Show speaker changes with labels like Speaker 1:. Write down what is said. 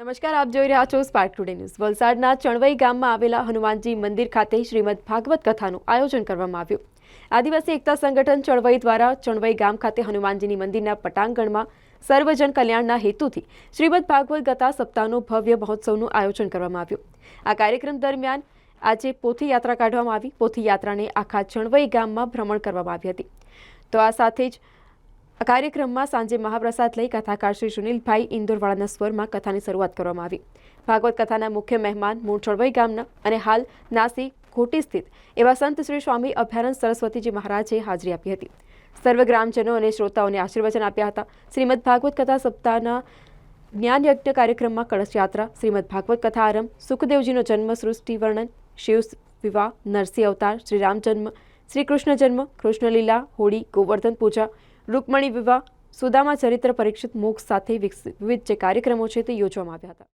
Speaker 1: નમસ્કાર, આપ જોઈ રહ્યા છો સ્પાર્ક ટુડે ન્યૂઝ વલસાડના ચણવઈ ગામમાં આવેલા હનુમાનજી મંદિર ખાતે શ્રીમદ ભાગવત કથાનું આયોજન કરવામાં આવ્યું. આદિવાસી એકતા સંગઠન ચણવઈ દ્વારા ચણવઈ ગામ ખાતે હનુમાનજીની મંદિરના પટાંગણમાં સર્વજન કલ્યાણના હેતુથી શ્રીમદ ભાગવત કથા સપ્તાહનું ભવ્ય મહોત્સવનું આયોજન કરવામાં આવ્યું. આ કાર્યક્રમ દરમિયાન આજે પોથી યાત્રા કાઢવામાં આવી. પોથી યાત્રાને આખા ચણવઈ ગામમાં ભ્રમણ કરવામાં આવી હતી. તો આ સાથે જ આ કાર્યક્રમમાં સાંજે મહાપ્રસાદ લઈ કથાકાર શ્રી સુનિલભાઈ ઇન્દોરવાળાના સ્વરમાં કથાની શરૂઆત કરવામાં આવી. ભાગવત કથાના મુખ્ય મહેમાન મૂળ ચળવઈ ગામના અને હાલ નાસિક ઘોટી સ્થિત એવા સંત શ્રી સ્વામી અભયારણ્ય સરસ્વતીજી મહારાજે હાજરી આપી હતી. સર્વ ગ્રામજનો અને શ્રોતાઓને આશીર્વચન આપ્યા હતા. શ્રીમદ ભાગવત કથા સપ્તાહના જ્ઞાન યજ્ઞ કાર્યક્રમમાં કળશ યાત્રા, શ્રીમદ ભાગવત કથા આરંભ, સુખદેવજીનો જન્મ, સૃષ્ટિ વર્ણન, શિવ વિવાહ, નરસિંહ અવતાર શ્રી રામ જન્મ શ્રી કૃષ્ણ જન્મ, કૃષ્ણલીલા, હોળી, ગોવર્ધન પૂજા, રૂકમણી વિવાહ, સુદામા ચરિત્ર પરીક્ષિત મોક્ષ સાથે વિવિધ જે કાર્યક્રમો છે તે યોજવામાં આવ્યા હતા.